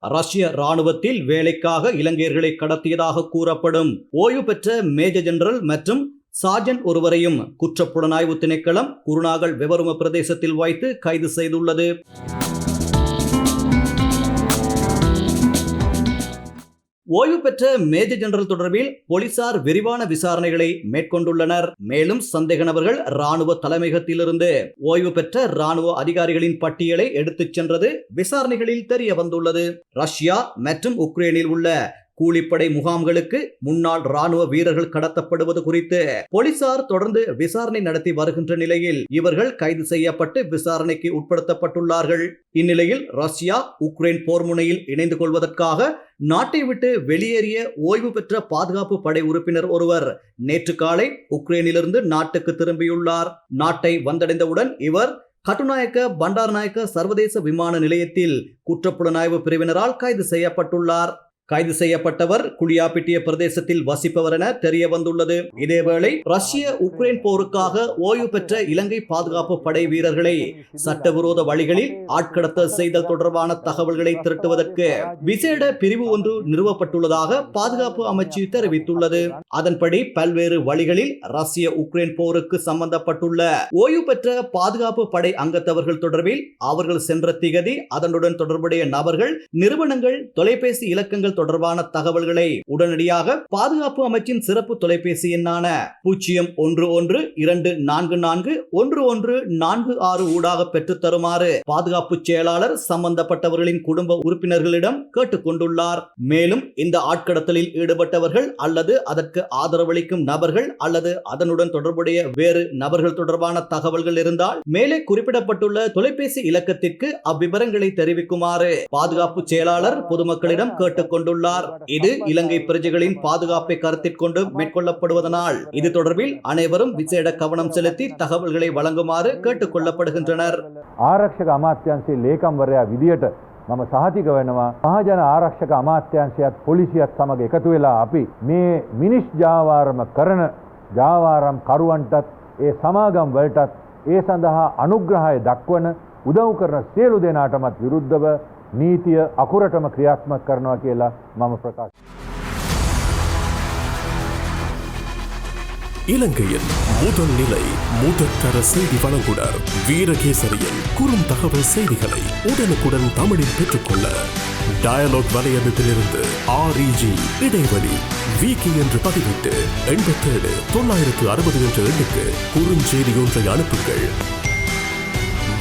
ரஷ்ய ராணுவத்தில் வேலைக்காக இலங்கையர்களை கடத்தியதாக கூறப்படும். ஓய்வு பெற்ற மேஜர் ஜெனரல் மற்றும் சார்ஜன் ஒருவரையும் குற்றப்புலனாய்வு திணைக்களம் குருநாகல் விவரும பிரதேசத்தில் வைத்து கைது செய்துள்ளது. ஓய்வு பெற்ற மேஜர் ஜெனரல் தொடர்பில் போலீசார் விரிவான விசாரணைகளை மேற்கொண்டுள்ளனர். மேலும் சந்தேக நபர்கள் ராணுவ தலைமையகத்திலிருந்து ஓய்வு பெற்ற ராணுவ அதிகாரிகளின் பட்டியலை எடுத்துச் சென்றது விசாரணைகளில் தெரிய வந்துள்ளது. ரஷ்யா மற்றும் உக்ரைனில் உள்ள கூலிப்படை முகாம்களுக்கு முன்னாள் ராணுவ வீரர்கள் கடத்தப்படுவது குறித்து போலீசார் தொடர்ந்து விசாரணை நடத்தி வருகின்ற நிலையில் இவர்கள் கைது செய்யப்பட்டு விசாரணைக்கு உட்படுத்தப்பட்டுள்ளார்கள். இந்நிலையில் ரஷ்யா உக்ரைன் போர் முனையில் இணைந்து கொள்வதற்காக நாட்டை விட்டு வெளியேறிய ஓய்வு பெற்ற பாதுகாப்பு படை உறுப்பினர் ஒருவர் நேற்று காலை உக்ரைனிலிருந்து நாட்டுக்கு திரும்பியுள்ளார். நாட்டை வந்தடைந்தவுடன் இவர் கட்டுநாயக்க பண்டாரநாயக்க சர்வதேச விமான நிலையத்தில் குற்றப்புலனாய்வு பிரிவினரால் கைது செய்யப்பட்டுள்ளார். கைது செய்யப்பட்டவர் குளியாப்பிட்டிய பிரதேசத்தில் வசிப்பவர் என தெரிய வந்துள்ளது இதேவேளை ரஷ்ய உக்ரைன் போருக்காக ஓய்வு பெற்ற இலங்கை பாதுகாப்பு படை வீரர்களை சட்டவிரோத வழிகளில் ஆட்கடத்தல் செய்தல் தொடர்பான தகவல்களை திரட்டுவதற்கு விசேட பிரிவு ஒன்று நிறுவப்பட்டுள்ளதாக பாதுகாப்பு அமைச்சு தெரிவித்துள்ளது. அதன்படி பல்வேறு வழிகளில் ரஷ்ய உக்ரைன் போருக்கு சம்பந்தப்பட்டுள்ள ஓய்வு பெற்ற பாதுகாப்பு படை அங்கத்தவர்கள் தொடர்பில் அவர்கள் சென்ற திகதி அதனுடன் தொடர்புடைய நபர்கள் நிறுவனங்கள் தொலைபேசி இலக்கங்கள் தொடர்பான தகவல்களை உடனடியாக பாதுகாப்பு அமைச்சின் சிறப்பு தொலைபேசி எண்ணான பூஜ்ஜியம் ஒன்று ஒன்று இரண்டு நான்கு நான்கு ஒன்று ஒன்று நான்கு ஆறு ஊடாக பெற்றுத் தருமாறு பாதுகாப்பு செயலாளர் சம்பந்தப்பட்டவர்களின் குடும்ப உறுப்பினர்களிடம் கேட்டுக்கொண்டுள்ளார். மேலும் இந்த ஆட்கடத்தலில் ஈடுபட்டவர்கள் அல்லது அதற்கு ஆதரவளிக்கும் நபர்கள் அல்லது அதனுடன் தொடர்புடைய வேறு நபர்கள் தொடர்பான தகவல்கள் இருந்தால் மேலே குறிப்பிடப்பட்டுள்ள தொலைபேசி இலக்கத்திற்கு அவ்விவரங்களை தெரிவிக்குமாறு பாதுகாப்பு செயலாளர் பொதுமக்களிடம் கேட்டுக்கொண்டுள்ளார் இது இலங்கை பிரஜைகளின் பாதுகாப்பை கருத்தில் கொண்டு மேற்கொள்ளப்படுவதனால் இது தொடர்பில் அனைவரும் விசேட கவனம் செலுத்தி தகவல்களை வழங்குமாறு கேட்டுக் கொள்ளப்படுகின்றனர் ආරක්ෂක අමාත්‍යන්සේ ලේකම්වරයා විදියට මම සහතික වෙනවා මහජන ආරක්ෂක අමාත්‍යංශයත් පොලිසියත් සමඟ එකතු වෙලා අපි මේ මිනිස් ජාවාරම කරන ජාවාරම් කරුවන්ටත් ඒ සමාගම් වලටත් ඒ සඳහා අනුග්‍රහය දක්වන උදව් කරන සියලු දෙනාටමත් විරුද්ධව නීතිය අකුරටම ක්‍රියාත්මක කරනවා කියලා මම ප්‍රකාශ. இலங்கையின் முதல் நிலை முதற்கர செய்தி வழங்குனர் வீரகேசரியின் குறுந்தகவல் செய்திகளை உடனுக்குடன் தமிழில் பெற்றுக்கொள்ள டயலாக் வலையமைப்பிலிருந்து ஆர்இஜி இடைவெளி விகி என்று பதிவிட்டு எண்பத்தேழு தொள்ளாயிரத்து அறுபது என்ற எண்ணுக்கு குறுஞ்செய்தி ஒன்றை அனுப்புங்கள்